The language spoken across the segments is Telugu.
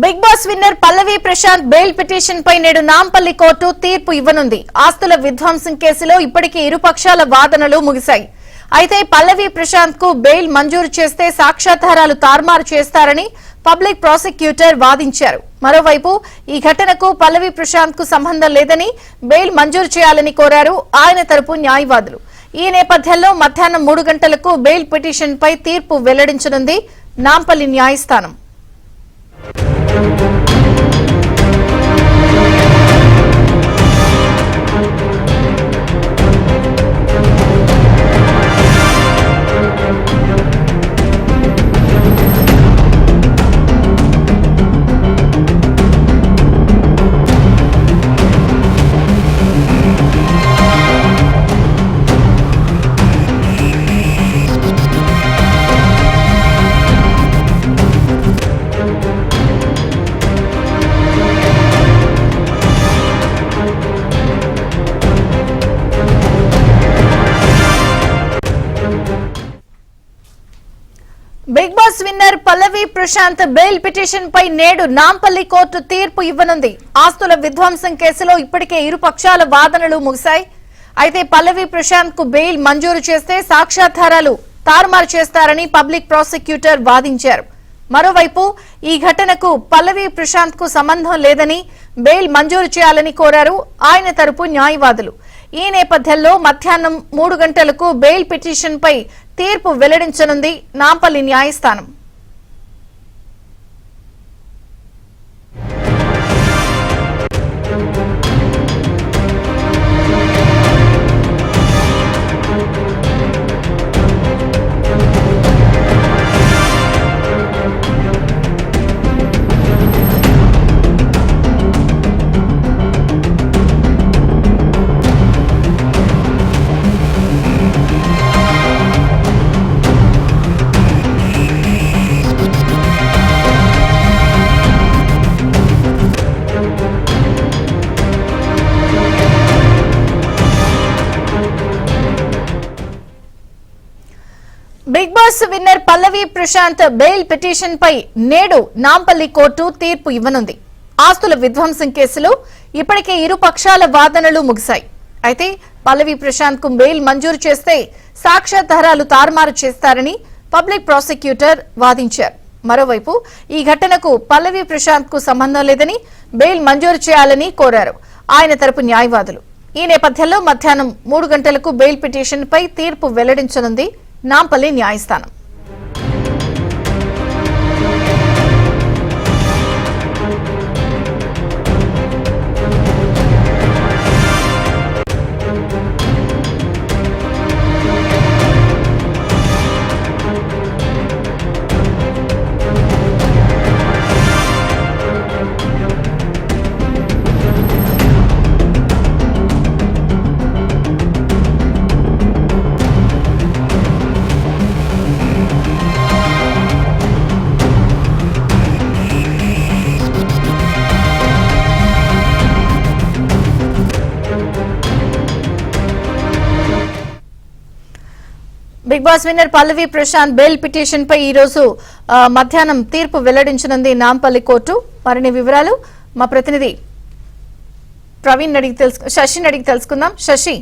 Big Boss winner Pallavi Prashanth bail petition పై నేడు నాంపల్లి కోర్టు తీర్పు ఇవ్వనుంది. ఆస్తుల విధ్వంసం కేసులో ఇప్పటికే ఇరుపక్షాల వాదనలు ముగిశాయి. అయితే పల్లవి ప్రశాంత్కు బెయిల్ మంజూరు చేస్తే సాక్ష్యాధారాలు తారుమారు చేస్తారని పబ్లిక్ ప్రాసిక్యూటర్ వాదించారు. మరోవైపు ఈ ఘటనకు పల్లవి ప్రశాంత్కు సంబంధం లేదని బెయిల్ మంజూరు చేయాలని కోరారు ఆయన తరపు న్యాయవాదులు. ఈ నేపథ్యంలో మధ్యాహ్నం మూడు గంటలకు బెయిల్ పిటిషన్ పై తీర్పు వెల్లడించనుంది నాంపల్లి న్యాయస్థానం. Boss winner Pallavi Prashanth bail petition పై నేడు నాంపల్లి కోర్టు తీర్పు ఇవ్వనుంది. ఆస్తుల విధ్వంసం కేసులో ఇప్పటికే ఇరు పక్షాల వాదనలు ముగిశాయి. అయితే పల్లవి ప్రశాంత్కు బెయిల్ మంజూరు చేస్తే సాక్ష్యాధారాలు తారుమారు చేస్తారని పబ్లిక్ ప్రాసిక్యూటర్ వాదించారు. మరోవైపు ఈ ఘటనకు పల్లవి ప్రశాంత్కు సంబంధం లేదని బెయిల్ మంజూరు చేయాలని కోరారు. ఆయన తరపు న్యాయవాదులు. ఈ నేపథ్యంలో మధ్యాహ్నం మూడు గంటలకు బెయిల్ పిటిషన్పై తీర్పు వెల్లడించనుంది నాంపల్లి న్యాయస్థానం. Big Boss winner Pallavi Prashanth bail petition పై నేడు నాంపల్లి కోర్టు తీర్పు ఇవ్వనుంది. ఆస్తుల విధ్వంసం కేసులో ఇప్పటికే ఇరు పక్షాల వాదనలు ముగిశాయి. అయితే పల్లవి ప్రశాంత్కు బెయిల్ మంజూరు చేస్తే సాక్ష్యాధారాలు తారుమారు చేస్తారని పబ్లిక్ ప్రాసిక్యూటర్ వాదించారు. మరోవైపు ఈ ఘటనకు పల్లవి ప్రశాంత్కు సంబంధం లేదని బెయిల్ మంజూరు చేయాలని కోరారు. ఆయన తరపు న్యాయవాదులు. ఈ నేపథ్యంలో మధ్యాహ్నం మూడు గంటలకు బెయిల్ పిటిషన్ పై తీర్పు వెల్లడించనుంది. నాంపల్లి న్యాయస్థానం. Big Boss winner Pallavi Prashanth bail petition పై ఈ రోజు మధ్యాహ్నం తీర్పు వెల్లడించనుంది నాంపల్లి కోర్టు. మరిన్ని వివరాలు మా ప్రతినిధి ప్రవీణ్ అడిగి తెలుసు శశిని అడిగి తెలుసుకుందాం. Sashi.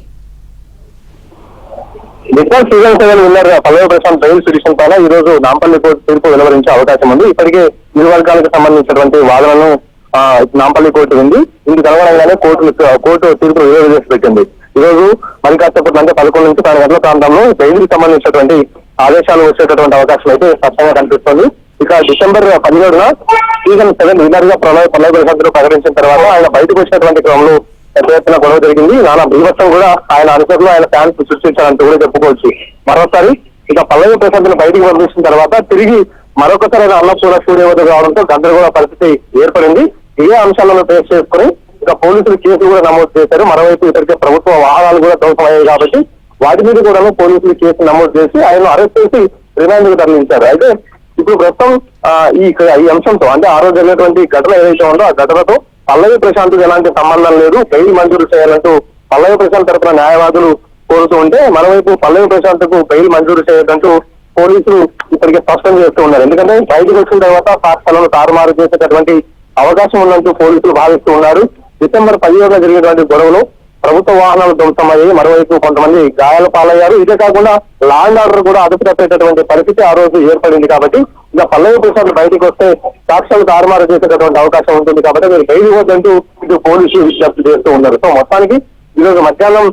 Big Boss season seven winner Pallavi Prashanth bail petition పైన ఈ రోజు నాంపల్లి కోర్టు తీర్పు వెలువరించే అవకాశం ఉంది. ఇప్పటికే ఇరు వర్గాలకు సంబంధించినటువంటి వాదనను నాంపల్లి కోర్టు ఉంది ఇందుకు అనుగుణంగానే కోర్టు కోర్టు తీర్పు విడుదల చేసి పెట్టింది. ఈ రోజు మరి అంటే పదకొండు నుంచి పది గంటల ప్రాంతంలో బెయిల్కి సంబంధించినటువంటి ఆదేశాలు వచ్చేటటువంటి అవకాశం అయితే స్పష్టంగా కనిపిస్తుంది. ఇక డిసెంబర్ పదిహేడున సీజన్ సెవెన్ విన్నర్గా ప్రణవ్ పల్లవి ప్రశాంత్ ప్రకటించిన తర్వాత ఆయన బయటకు వచ్చినటువంటి క్రమంలో పెద్ద ఎత్తున గొడవ జరిగింది. నానా బీభత్సం కూడా ఆయన అనుచరులు ఆయన ఫ్యాన్స్ సృష్టించారంటూ కూడా చెప్పుకోవచ్చు. మరోసారి ఇక పల్లవి ప్రశాంతులు బయటకు పంపించిన తర్వాత తిరిగి మరొకసారి ఆయన అన్నపూర్ణ స్టూడియో కావడంతో రావడంతో గందరగోళ పరిస్థితి ఏర్పడింది. ఇదే అంశాలను బేస్ చేసుకుని ఇక పోలీసులు కేసులు కూడా నమోదు చేశారు. మరోవైపు ఇక్కడికి ప్రభుత్వ వాహనాలు కూడా ధ్వంసమయ్యాయి కాబట్టి వాటి మీద కూడా పోలీసులు కేసు నమోదు చేసి ఆయన అరెస్ట్ చేసి రిమాండ్కు తరలించారు. అయితే ఇప్పుడు ప్రస్తుతం ఈ ఈ అంశంతో అంటే ఆ రోజు జరిగినటువంటి ఘటన ఏదైతే ఉందో ఆ ఘటనతో పల్లవి ప్రశాంత్ ఎలాంటి సంబంధం లేదు. బెయిల్ మంజూరు చేయాలంటూ పల్లవి ప్రశాంత్ తరపున న్యాయవాదులు కోరుతూ ఉంటే మరోవైపు పల్లవి ప్రశాంత్కు బెయిల్ మంజూరు చేయడంటూ పోలీసులు ఇప్పటికే స్పష్టం చేస్తూ ఉన్నారు. ఎందుకంటే బయటకు వచ్చిన తర్వాత పాఠశాలను తారుమారు చేసేటటువంటి అవకాశం ఉన్నట్టు పోలీసులు భావిస్తూ ఉన్నారు. డిసెంబర్ పదిహేడున జరిగినటువంటి గొడవలు ప్రభుత్వ వాహనాలు ధ్వంసమయ్యాయి మరోవైపు కొంతమంది గాయాల పాలయ్యారు. ఇదే కాకుండా లా అండ్ ఆర్డర్ కూడా అదుపు తప్పేటటువంటి పరిస్థితి ఆ రోజు ఏర్పడింది కాబట్టి ఇక పల్లవి ప్రసాద్ బయటకు వస్తే సాక్ష్యాలు తారుమారు చేసేటటువంటి అవకాశం ఉంటుంది కాబట్టి మీరు బయలు వద్దంటూ ఇటు పోలీసులు విజ్ఞప్తి చేస్తూ ఉన్నారు. సో మొత్తానికి ఈ రోజు మధ్యాహ్నం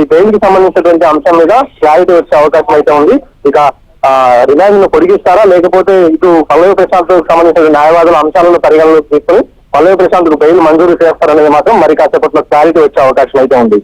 ఈ బెయిల్కి సంబంధించినటువంటి అంశం మీద క్లారిటీ వచ్చే అవకాశం అయితే ఉంది. ఇక రిమాండ్ను పొడిగిస్తారా? లేకపోతే ఇటు పల్లవి ప్రసాద్ సంబంధించిన న్యాయవాదుల అంశాలను పరిగణలోకి తీసుకుని పల్లవి ప్రశాంత్కు బెయిల్ మంజూరు చేస్తారనేది మాత్రం మరి కాసేపట్లో క్లారిటీ వచ్చే అవకాశం అయితే ఉంది.